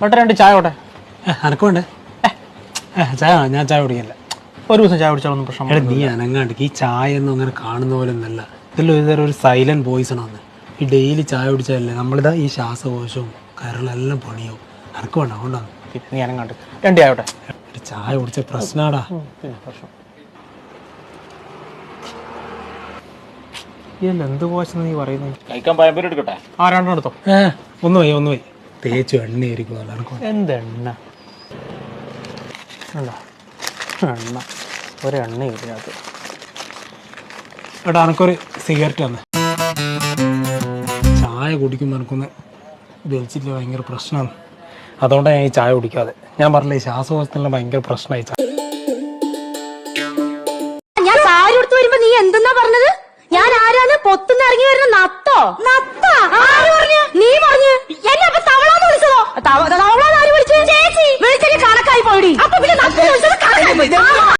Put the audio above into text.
മട്ട രണ്ട് ചായ ഓട്ടെ അനക്കുണ്ട് ചായ ഞാൻ ചായ കുടിക്കില്ല. ഒരു ദിവസം ചായ കുടിച്ചാലൊന്നും പ്രശ്നം എടാ നീ അനങ്ങാണ്ട് ഈ ചായ ഒന്നും അങ്ങനെ കാണുന്ന പോലെ ഒന്നല്ല. ഇതിലൊരു തരം ഒരു സൈലന്റ് പോയിസൺ ആണ് ഈ ഡെയിലി ചായ കുടിച്ചാലല്ലേ നമ്മളിതാ ഈ ശ്വാസകോശവും കരളെല്ലാം പണിയാവും. അനക്ക് വേണ്ട അതുകൊണ്ടാണ് നീ അനങ്ങാണ്ട്. രണ്ട് ചായ ഓട്ടെ ഒരു ചായ കുടിച്ച പ്രശ്നമാടാ പിന്നെ പ്രശ്നം. ഇല്ല എന്ത് പോച്ചെന്ന് നീ പറയുന്നത് കഴിക്കാൻ പഴംപൊരി എടുക്കട്ടെ? ആ രണ്ടെടുത്തോ ഏ ഒന്ന് പോയി ഒന്ന് പോയി. തേച്ചു എണ്ണയായിരിക്കും നല്ലതാണ് എന്തെണ്ണ? അല്ല എണ്ണ. ഒരെണ്ണ ഇതിനകത്ത് എടാ എനിക്കൊരു സിഗരറ്റ് തന്നെ. ചായ കുടിക്കുമ്പോൾ എനിക്കൊന്ന് വലിച്ചിട്ട് ഭയങ്കര പ്രശ്നമാണ് അതുകൊണ്ടാണ് ഞാൻ ഈ ചായ കുടിക്കാതെ. ഞാൻ പറഞ്ഞില്ലേ ഈ ശ്വാസകോശത്തിനുള്ള ഭയങ്കര പ്രശ്നമായി ചായ. ഞാൻ സാരി ഉടുത്ത് വരുമ്പോ നീ എന്തെന്നാ പറഞ്ഞത്? ഞാൻ ആരാണ്? പൊത്തുന്ന് ഇറങ്ങി വരുന്ന നത്തോ? നത്തോ? ആര് പറഞ്ഞു? വിളിച്ചതോ തവളാന്ന് ആര് വിളിച്ചു ചേച്ചി വിളിച്ചെങ്കിൽ കണക്കായി പോയി അപ്പൊ